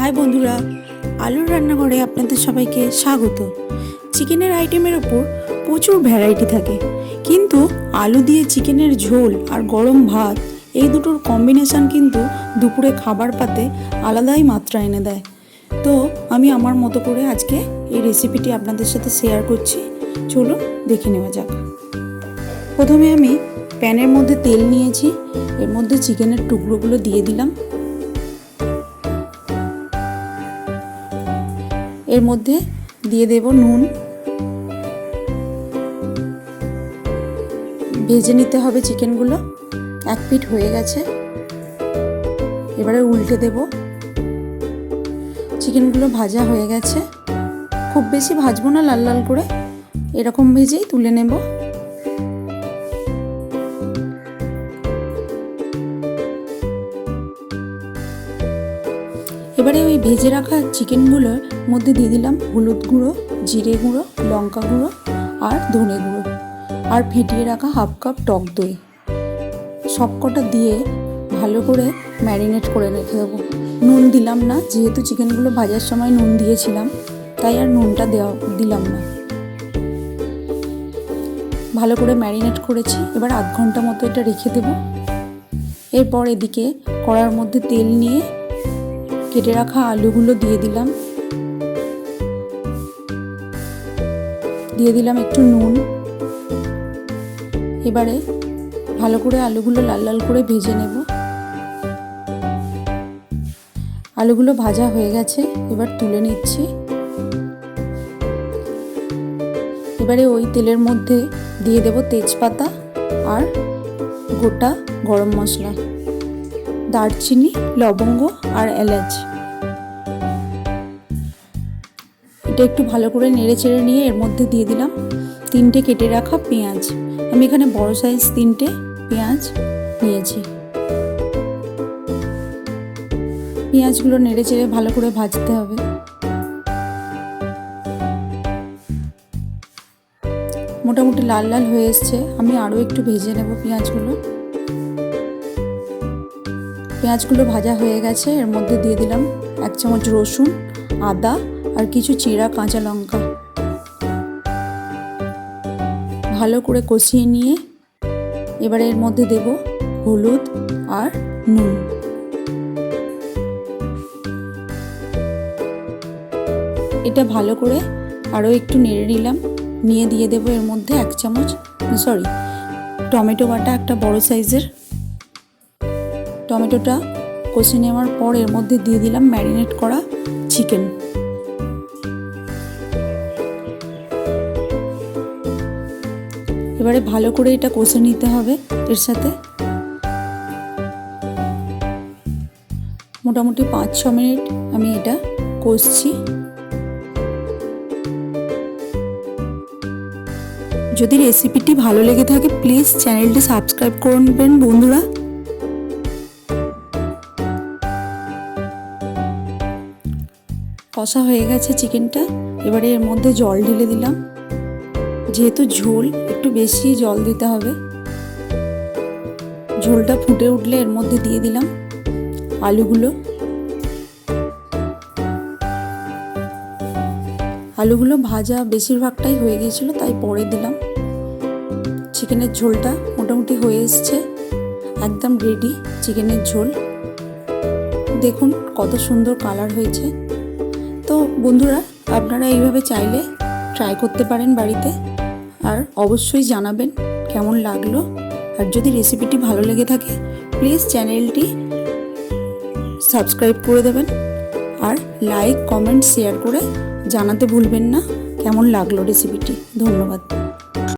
High বন্ধুরা, আলুর রান্নাঘরে আপনাদের সবাইকে স্বাগত। চিকেনের আইটেমের ওপর প্রচুর ভ্যারাইটি থাকে, কিন্তু আলু দিয়ে চিকেনের ঝোল আর গরম ভাত, এই দুটোর কম্বিনেশান কিন্তু দুপুরে খাবার পাতে আলাদাই মাত্রা এনে দেয়। তো আমি আমার মতো করে আজকে এই রেসিপিটি আপনাদের সাথে শেয়ার করছি। চলুন দেখে নেওয়া যাক। প্রথমে আমি প্যানের মধ্যে তেল নিয়েছি, এর মধ্যে চিকেনের টুকরোগুলো দিয়ে দিলাম। এর মধ্যে দিয়ে দেব নুন। ভেজে নিতে হবে চিকেনগুলো। এক পিট হয়ে গেছে। এবারে উল্টে দেব। চিকেনগুলো ভাজা হয়ে গেছে। খুব বেশি ভাজবো না লাল লাল করে। এরকম ভেজেই তুলে নেব। এবারে ওই ভেজে রাখা চিকেনগুলোর মধ্যে দিয়ে দিলাম হলুদ গুঁড়ো, জিরে গুঁড়ো, লঙ্কা গুঁড়ো আর ধনে গুঁড়ো। আর ফেটিয়ে রাখা হাফ কাপ টক দই। সবকটা দিয়ে ভালো করে ম্যারিনেট করে রেখে দেবো। নুন দিলাম না, যেহেতু চিকেনগুলো ভাজার সময় নুন দিয়েছিলাম, তাই আর নুনটা দেওয়া, দিলাম না। ভালো করে ম্যারিনেট করেছি, এবার আধ ঘণ্টা মতো এটা রেখে দেবো। এরপর এদিকে কড়ার মধ্যে তেল নিয়ে কেটে রাখা আলুগুলো দিয়ে দিলাম। দিয়ে দিলাম একটু নুন। এবারে ভালো করে আলুগুলো লাল লাল করে ভেজে নেব। আলুগুলো ভাজা হয়ে গেছে, এবার তুলে নিচ্ছি। এবারে ওই তেলের মধ্যে দিয়ে দেব তেজপাতা আর গোটা গরম মশলা। দারচিনি, লবঙ্গ আর এলাচ। এটা একটু ভালো করে নেড়ে চেড়ে নিয়ে এর মধ্যে দিয়ে দিলাম তিনটে কেটে রাখা পেঁয়াজ। আমি এখানে বড় সাইজ তিনটে পেঁয়াজ নিয়েছি। পেঁয়াজগুলো নেড়ে চেড়ে ভালো করে ভাজতে হবে। মোটামুটি লাল লাল হয়ে এসছে। আমি আরও একটু ভেজে নেব পেঁয়াজগুলো। পেঁয়াজগুলো ভাজা হয়ে গেছে। এর মধ্যে দিয়ে দিলাম এক চামচ রসুন, আদা আর কিছু চিরা কাঁচা লঙ্কা। ভালো করে কষিয়ে নিয়ে এবারে এর মধ্যে দেব হলুদ আর নুন। এটা ভালো করে আরও একটু নেড়ে নিলাম। নিয়ে দিয়ে দেবো এর মধ্যে এক চামচ, সরি, টমেটো বাটা একটা বড় সাইজের টমেটোটা কষে নেওয়ার পর এর মধ্যে দিয়ে দিলাম ম্যারিনেট করা চিকেন। এবারে ভালো করে এটা কষে নিতে হবে এর সাথে। মোটামুটি পাঁচ, ছ মিনিট আমি এটা কষছি। যদি রেসিপিটি ভালো লেগে থাকে প্লিজ চ্যানেলটি সাবস্ক্রাইব করবেন বন্ধুরা। কষা হয়ে গেছে চিকেনটা। এবারে এর মধ্যে জল ঢেলে দিলাম। যেহেতু ঝোল, একটু বেশি জল দিতে হবে। ঝোলটা ফুটে উঠলে এর মধ্যে দিয়ে দিলাম আলুগুলো। আলুগুলো ভাজা বেশিরভাগটাই হয়ে গিয়েছিল, তাই পরে দিলাম। চিকেনের ঝোলটা মোটামুটি হয়ে এসছে, একদম রেডি চিকেনের ঝোল। দেখুন কত সুন্দর কালার হয়েছে। তো বন্ধুরা, আপনারা এইভাবে চাইলে ট্রাই করতে পারেন বাড়িতে। আর অবশ্যই জানাবেন কেমন লাগল। আর যদি রেসিপিটি ভালো লেগে থাকে প্লিজ চ্যানেলটি সাবস্ক্রাইব করে দেবেন। আর লাইক কমেন্ট শেয়ার করে জানাতে ভুলবেন না। কেমন লাগল রেসিপিটি ধন্যবাদ।